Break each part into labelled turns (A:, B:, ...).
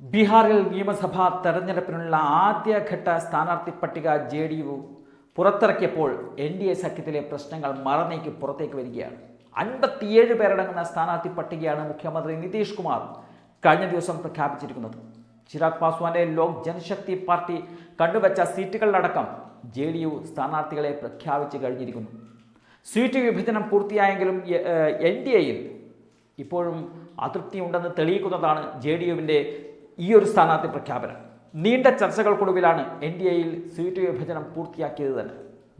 A: ബീഹാറിൽ നിയമസഭാ തെരഞ്ഞെടുപ്പിനുള്ള ആദ്യഘട്ട സ്ഥാനാർത്ഥി പട്ടിക ജെ ഡി യു പുറത്തിറക്കിയപ്പോൾ എൻ ഡി എ സഖ്യത്തിലെ പ്രശ്നങ്ങൾ മറന്നേക്ക് പുറത്തേക്ക് വരികയാണ്. അൻപത്തിയേഴ് പേരടങ്ങുന്ന സ്ഥാനാർത്ഥി പട്ടികയാണ് മുഖ്യമന്ത്രി നിതീഷ് കുമാർ കഴിഞ്ഞ ദിവസം പ്രഖ്യാപിച്ചിരിക്കുന്നത്. ചിരാഗ് പാസ്വാന്റെ ലോക് ജനശക്തി പാർട്ടി കണ്ടുവച്ച സീറ്റുകളിലടക്കം ജെ ഡി യു സ്ഥാനാർത്ഥികളെ പ്രഖ്യാപിച്ചു കഴിഞ്ഞിരിക്കുന്നു. സീറ്റ് വിഭജനം പൂർത്തിയായെങ്കിലും എൻ ഡി എയിൽ ഇപ്പോഴും അതൃപ്തിയുണ്ടെന്ന് തെളിയിക്കുന്നതാണ് ജെ ഡി യുവിന്റെ ഈ ഒരു സ്ഥാനാർത്ഥി പ്രഖ്യാപനം. നീണ്ട ചർച്ചകൾക്കൊടുവിലാണ് എൻ ഡി എയിൽ സീറ്റ് വിഭജനം പൂർത്തിയാക്കിയത് തന്നെ.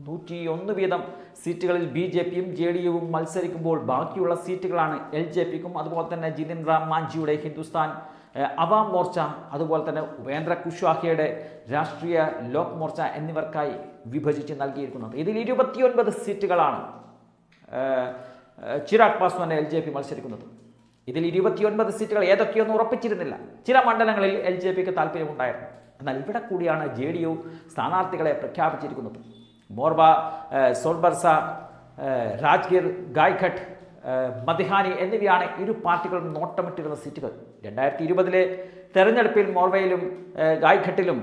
A: നൂറ്റി ഒന്ന് വീതം സീറ്റുകളിൽ ബി ജെ പിയും ജെ ഡി യുവും മത്സരിക്കുമ്പോൾ ബാക്കിയുള്ള സീറ്റുകളാണ് എൽ ജെ പിക്കും അതുപോലെ തന്നെ ജിതിൻ റാം മാഞ്ചിയുടെ ഹിന്ദുസ്ഥാൻ അവാം മോർച്ച അതുപോലെ തന്നെ ഉപേന്ദ്ര കുഷ്വാഹയുടെ രാഷ്ട്രീയ ലോക് മോർച്ച എന്നിവർക്കായി വിഭജിച്ച് നൽകിയിരിക്കുന്നത്. ഇതിൽ ഇരുപത്തിയൊൻപത് സീറ്റുകളാണ് Chirag Paswan L J P മത്സരിക്കുന്നത്. ഇതിൽ ഇരുപത്തിയൊൻപത് സീറ്റുകൾ ഏതൊക്കെയൊന്നും ഉറപ്പിച്ചിരുന്നില്ല. ചില മണ്ഡലങ്ങളിൽ എൽ ജെ പിക്ക് താല്പര്യമുണ്ടായിരുന്നു. എന്നാൽ ഇവിടെ കൂടിയാണ് ജെ ഡി യു സ്ഥാനാർത്ഥികളെ പ്രഖ്യാപിച്ചിരിക്കുന്നത്. മോർബ സോൺബർസ രാജ്ഗിർ ഗായ്ഘട്ട് മദിഹാനി എന്നിവയാണ് ഇരു പാർട്ടികളും നോട്ടമിട്ടിരുന്ന സീറ്റുകൾ. രണ്ടായിരത്തി ഇരുപതിലെ തെരഞ്ഞെടുപ്പിൽ മോർവയിലും ഗായ്ഘട്ടിലും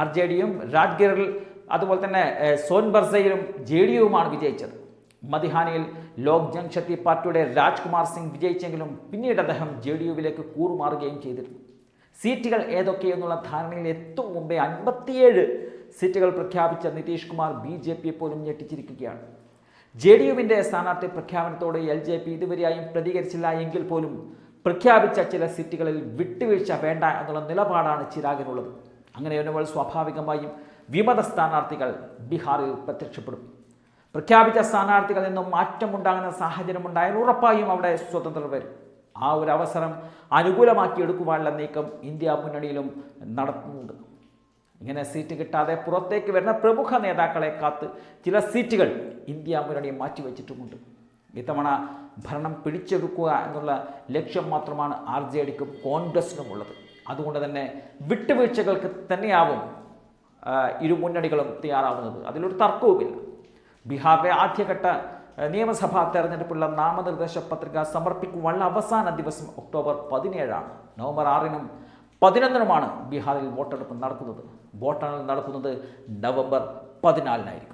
A: ആർ ജെ ഡിയും രാജ്ഗീറിൽ അതുപോലെ തന്നെ സോൻബർസയിലും ജെ ഡി യുവുമാണ് വിജയിച്ചത്. മദിഹാനിയിൽ ലോക് ജനശക്തി പാർട്ടിയുടെ രാജ്കുമാർ സിംഗ് വിജയിച്ചെങ്കിലും പിന്നീട് അദ്ദേഹം ജെ ഡി യുവിലേക്ക് കൂറുമാറുകയും ചെയ്തിരുന്നു. സീറ്റുകൾ ഏതൊക്കെയെന്നുള്ള ധാരണയിൽ എത്തും മുമ്പേ അൻപത്തിയേഴ് സീറ്റുകൾ പ്രഖ്യാപിച്ച നിതീഷ് കുമാർ ബി ജെ പിയെ പോലും ഞെട്ടിച്ചിരിക്കുകയാണ്. ജെ ഡി യുവിന്റെ സ്ഥാനാർത്ഥി പ്രഖ്യാപനത്തോട് എൽ ജെ പി ഇതുവരെയായും പ്രതികരിച്ചില്ല എങ്കിൽ പോലും പ്രഖ്യാപിച്ച ചില സീറ്റുകളിൽ വിട്ടുവീഴ്ച വേണ്ട എന്നുള്ള നിലപാടാണ് ചിരാഗിനുള്ളത്. അങ്ങനെ വരുമ്പോൾ സ്വാഭാവികമായും വിമത സ്ഥാനാർത്ഥികൾ ബീഹാറിൽ പ്രത്യക്ഷപ്പെടും. പ്രഖ്യാപിച്ച സ്ഥാനാർത്ഥികളിൽ നിന്നും മാറ്റമുണ്ടാകുന്ന സാഹചര്യം ഉണ്ടായാൽ ഉറപ്പായും അവിടെ സ്വതന്ത്രർ വരും. ആ ഒരു അവസരം അനുകൂലമാക്കി എടുക്കുവാനുള്ള നീക്കം ഇന്ത്യ മുന്നണിയിലും നടത്തുന്നുണ്ട്. ഇങ്ങനെ സീറ്റ് കിട്ടാതെ പുറത്തേക്ക് വരുന്ന പ്രമുഖ നേതാക്കളെ കാത്ത് ചില സീറ്റുകൾ ഇന്ത്യ മുന്നണി മാറ്റിവെച്ചിട്ടുമുണ്ട്. ഇത്തവണ ഭരണം പിടിച്ചെടുക്കുക എന്നുള്ള ലക്ഷ്യം മാത്രമാണ് ആർ ജെ ഡിക്കും കോൺഗ്രസിനും ഉള്ളത്. അതുകൊണ്ട് തന്നെ വിട്ടുവീഴ്ചകൾക്ക് തന്നെയാവും ഇരു മുന്നണികളും തയ്യാറാവുന്നത്. അതിലൊരു തർക്കവുമില്ല. ബീഹാറിലെ ആദ്യഘട്ട നിയമസഭാ തെരഞ്ഞെടുപ്പുള്ള നാമനിർദ്ദേശ പത്രിക സമർപ്പിക്കുവാനുള്ള അവസാന ദിവസം ഒക്ടോബർ പതിനേഴാണ്. നവംബർ ആറിനും പതിനൊന്നിനുമാണ് ബീഹാറിൽ വോട്ടെടുപ്പ് നടക്കുന്നത്. വോട്ടെണ്ണൽ നടക്കുന്നത് നവംബർ പതിനാലിനായിരിക്കും.